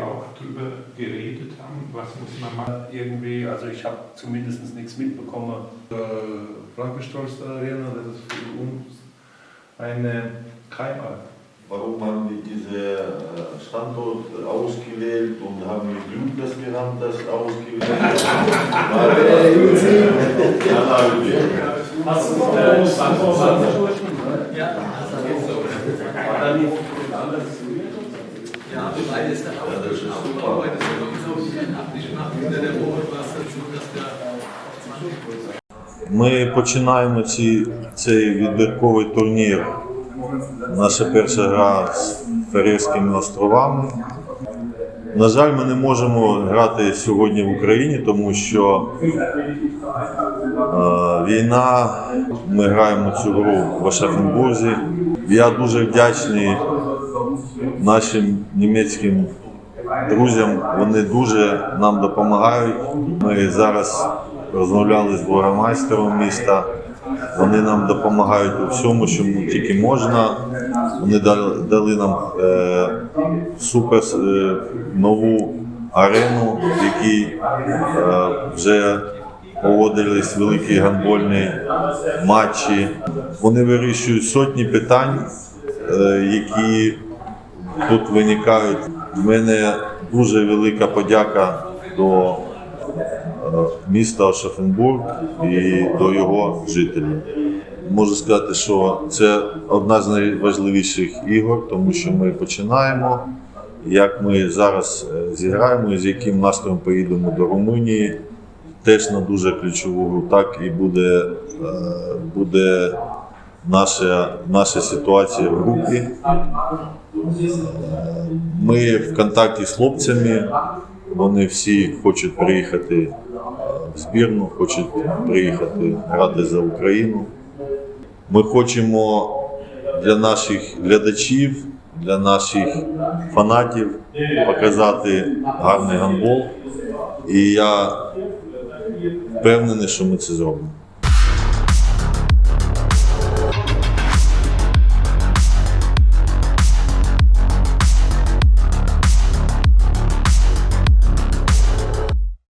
auch drüber geredet haben, was muss man machen. Irgendwie, also ich habe zumindest nichts mitbekommen. Äh, Frankenstolz Arena, das ist für uns eine Heimat. Warum haben wir diesen Standort ausgewählt und haben wir Glück, dass wir haben das ausgewählt Ja, beides dann auch. Ja, das ist super. Das ist noch so abgeschmacht. Der es dazu, dass der Ми починаємо ці, цей відбірковий турнір. Наша перша гра з Ферейськими островами. На жаль, ми не можемо грати сьогодні в Україні, тому що е, війна. Ми граємо цю гру в Ашафенбурзі. Я дуже вдячний нашим німецьким друзям. Вони дуже нам допомагають. Ми зараз розмовляли з бургомайстером міста. Вони нам допомагають у всьому, що тільки можна. Вони дали, дали нам е, супер е, нову арену, в якій е, вже проводились великі гандбольні матчі. Вони вирішують сотні питань, е, які тут виникають. В мене дуже велика подяка до е, міста Шафенбург і до його жителів. Можу сказати, що це одна з найважливіших ігор, тому що ми починаємо. Як ми зараз е, зіграємо і з яким настроєм поїдемо до Румунії, теж на дуже ключову гру. Так і буде, е, буде наша, наша ситуація в групі. Ми в контакті з хлопцями. Вони всі хочуть приїхати в збірну, хочуть приїхати грати за Україну. Ми хочемо для наших глядачів, для наших фанатів показати гарний гандбол. І я впевнений, що ми це зробимо.